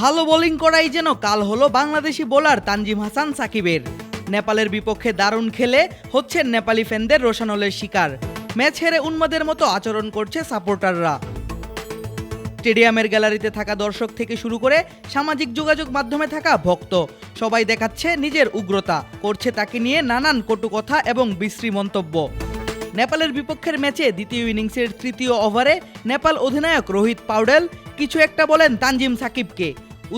ভালো বোলিং করাই যেন কাল হলো বাংলাদেশি বোলার তানজিম হাসান সাকিবের। নেপালের বিপক্ষে দারুণ খেলে হচ্ছেন নেপালি ফ্যানদের রোশানলের শিকার। ম্যাচ হেরে উন্মাদের মতো আচরণ করছে সাপোর্টাররা স্টেডিয়ামের গ্যালারিতে থাকা দর্শক থেকে শুরু করে সামাজিক যোগাযোগ মাধ্যমে থাকা ভক্ত, সবাই দেখাচ্ছে নিজের উগ্রতা, করছে তাকে নিয়ে নানান কটু কথা এবং বিশ্রী মন্তব্য। নেপালের বিপক্ষের ম্যাচে দ্বিতীয় ইনিংসের তৃতীয় ওভারে নেপাল অধিনায়ক রোহিত পাউডেল কিছু একটা বলেন তানজিম সাকিবকে।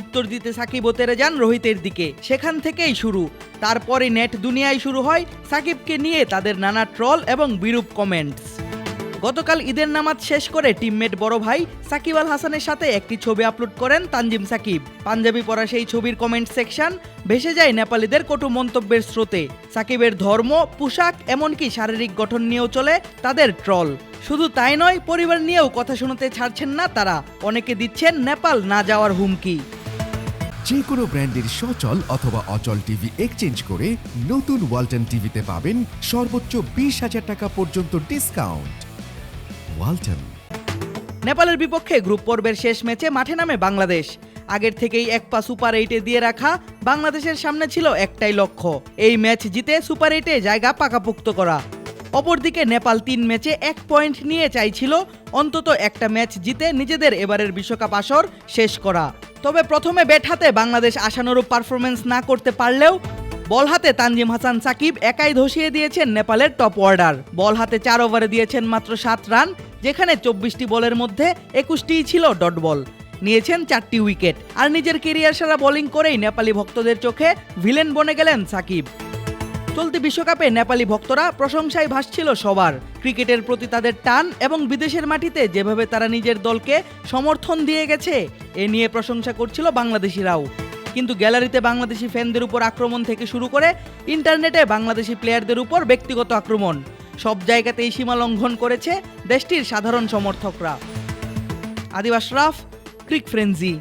উত্তর দিতে সাকিবও তেরে যান রোহিতের দিকে। সেখান থেকেই শুরু। তারপরে নেট দুনিয়ায় শুরু হয় সাকিবকে নিয়ে তাদের নানা ট্রল এবং বিরূপ কমেন্টস। গতকাল ঈদের নামাজ শেষ করে টিমমেট বড় ভাই সাকিব আল হাসানের সাথে একটি ছবি আপলোড করেন তানজিম সাকিব। পাঞ্জাবি পরা সেই ছবির কমেন্ট সেকশন, ভেসে যায় নেপালিদের কটু মন্তব্যের স্রোতে। সাকিবের ধর্ম, পোশাক, এমনকি শারীরিক গঠন নিয়েও চলে তাদের ট্রল। শুধু তাই নয়, পরিবার নিয়েও কথা শোনাতে ছাড়ছেন না তারা। অনেকে দিচ্ছেন নেপাল না যাওয়ার হুমকি। যে কোনো ব্র্যান্ডের সচল অথবা অচল টিভি এক্সচেঞ্জ করে নতুন ওয়ালটন টিভিতে পাবেন সর্বোচ্চ বিশ হাজার টাকা পর্যন্ত ডিসকাউন্ট ওয়ালটন। নেপালের বিপক্ষে গ্রুপ পর্বের শেষ ম্যাচে মাঠে নামে বাংলাদেশ। আগের থেকেই এক পা সুপার এইটে দিয়ে রাখা বাংলাদেশের সামনে ছিল একটাই লক্ষ্য, এই ম্যাচ জিতে সুপার এইটে জায়গা পাকাপোক্ত করা। অপরদিকে নেপাল তিন ম্যাচে এক পয়েন্ট নিয়ে চাইছিল অন্তত একটা ম্যাচ জিতে নিজেদের এবারের বিশ্বকাপ আসর শেষ করা। তবে প্রথমে ব্যাট হাতে বাংলাদেশ আশানুরূপ পারফরমেন্স না করতে পারলেও বল হাতে তানজিম হাসান সাকিব একাই ধসিয়ে দিয়েছেন নেপালের টপ অর্ডার। বল হাতে চার ওভারে দিয়েছেন মাত্র সাত রান, যেখানে চব্বিশটি বলের মধ্যে একুশটিই ছিল ডট বল। নিয়েছেন চারটি উইকেট। আর নিজের কেরিয়ার সেরা বোলিং করেই নেপালি ভক্তদের চোখে ভিলেন বনে গেলেন সাকিব। চলতি বিশ্বকাপে নেপালি ভক্তরা প্রশংসায় ভাসছিল সবার। ক্রিকেটের প্রতি তাদের টান এবং বিদেশের মাটিতে যেভাবে তারা নিজের দলকে সমর্থন দিয়ে গেছে, এ নিয়ে প্রশংসা করছিল বাংলাদেশিরাও। কিন্তু গ্যালারিতে বাংলাদেশি ফ্যানদের উপর আক্রমণ থেকে শুরু করে ইন্টারনেটে বাংলাদেশি প্লেয়ারদের উপর ব্যক্তিগত আক্রমণ। সব জায়গাতেই সীমা লঙ্ঘন করেছে দেশটির সাধারণ সমর্থকরা। আদিবাস রাফ, ক্রিক ফ্রেন্সি।